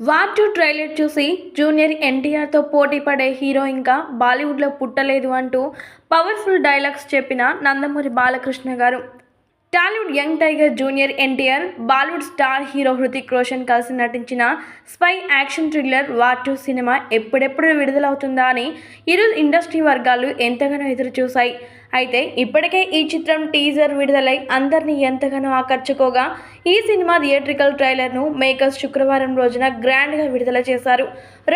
War two trailer చూసి junior ఎన్టీఆర్తో పోటీ పడే హీరో ఇంకా బాలీవుడ్లో పుట్టలేదు అంటూ పవర్ఫుల్ డైలాగ్స్ చెప్పిన నందమూరి బాలకృష్ణ గారు. Tollywood young tiger junior NTR Bollywood star hero Hrithik Roshan కలిసి నటించిన spy action thriller war two cinema ఎప్పుడెప్పుడు విడుదలవుతుందా అని ఈరోజు ఇండస్ట్రీ వర్గాలు ఎంతగానో ఎదురు చూశాయి అయితే ఇప్పటికే ఈ చిత్రం టీజర్ విడుదలై అందరినీ ఎంతగానో ఆకర్చుకోగా ఈ సినిమా థియేట్రికల్ ట్రైలర్ను మేకర్స్ శుక్రవారం రోజున గ్రాండ్గా విడుదల చేశారు.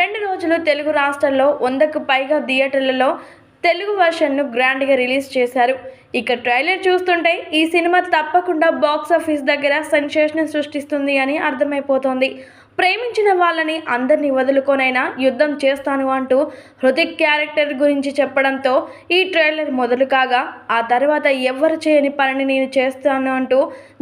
రెండు రోజులు తెలుగు రాష్ట్రాల్లో వందకు పైగా థియేటర్లలో తెలుగు వర్షన్ను గ్రాండ్గా రిలీజ్ చేశారు. ఇక ట్రైలర్ చూస్తుంటే ఈ సినిమా తప్పకుండా బాక్స్ ఆఫీస్ దగ్గర సెన్సేషన్ సృష్టిస్తుంది అని అర్థమైపోతోంది. ప్రేమించిన వాళ్ళని అందరినీ వదులుకొనైనా యుద్ధం చేస్తాను అంటూ హృతిక్ క్యారెక్టర్ గురించి చెప్పడంతో ఈ ట్రైలర్ మొదలు కాగా ఆ తర్వాత ఎవ్వరు చేయని పనిని నేను చేస్తాను అంటూ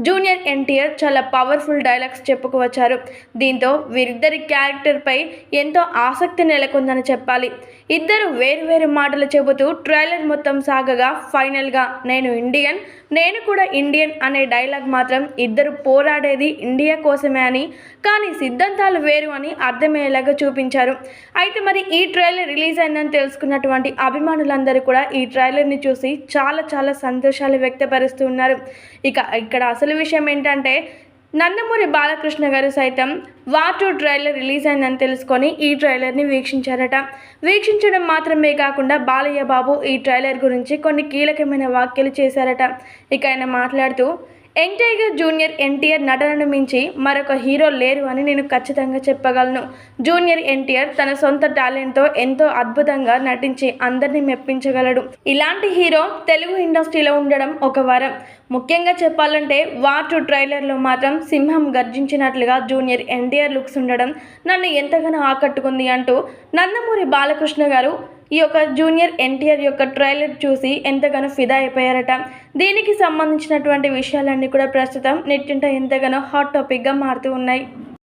జూనియర్ ఎన్టీఆర్ చాలా పవర్ఫుల్ డైలాగ్స్ చెప్పుకు వచ్చారు. దీంతో వీరిద్దరి క్యారెక్టర్పై ఎంతో ఆసక్తి నెలకొందని చెప్పాలి. ఇద్దరు వేరు వేరు మాటలు చెబుతూ ట్రైలర్ మొత్తం సాగగా ఫైనల్గా నేను ఇండియన్ నేను కూడా ఇండియన్ అనే డైలాగ్ మాత్రం ఇద్దరు పోరాడేది ఇండియా కోసమే అని కానీ సిద్ధ సిద్ధాంతాలు వేరు అని అర్థమయ్యేలాగా చూపించారు. అయితే మరి ఈ ట్రైలర్ రిలీజ్ అయిందని తెలుసుకున్నటువంటి అభిమానులందరూ కూడా ఈ ట్రైలర్ని చూసి చాలా చాలా సంతోషాలు వ్యక్తపరుస్తూ ఉన్నారు. ఇక ఇక్కడ అసలు విషయం ఏంటంటే నందమూరి బాలకృష్ణ గారు సైతం వార్ టూ ట్రైలర్ రిలీజ్ అయిందని తెలుసుకొని ఈ ట్రైలర్ని వీక్షించారట. వీక్షించడం మాత్రమే కాకుండా బాలయ్య బాబు ఈ ట్రైలర్ గురించి కొన్ని కీలకమైన వ్యాఖ్యలు చేశారట. ఇక ఆయన మాట్లాడుతూ యంగ్ జూనియర్ ఎన్టీఆర్ నటనను మించి మరొక హీరో లేరు అని నేను ఖచ్చితంగా చెప్పగలను. జూనియర్ ఎన్టీఆర్ తన సొంత టాలెంట్తో ఎంతో అద్భుతంగా నటించి అందరినీ మెప్పించగలడు. ఇలాంటి హీరో తెలుగు ఇండస్ట్రీలో ఉండడం ఒక వరం. ముఖ్యంగా చెప్పాలంటే వార్ టూ ట్రైలర్లో మాత్రం సింహం గర్జించినట్లుగా జూనియర్ ఎన్టీఆర్ లుక్స్ ఉండడం నన్ను ఎంతగానో ఆకట్టుకుంది అంటూ నందమూరి బాలకృష్ణ గారు ఈ యొక్క జూనియర్ ఎన్టీఆర్ యొక్క ట్రైలర్ చూసి ఎంతగానో ఫిదా అయిపోయారట. దీనికి సంబంధించినటువంటి విషయాలన్నీ కూడా ప్రస్తుతం నెట్టింట ఎంతగానో హాట్ టాపిక్గా మారుతూ ఉన్నాయి.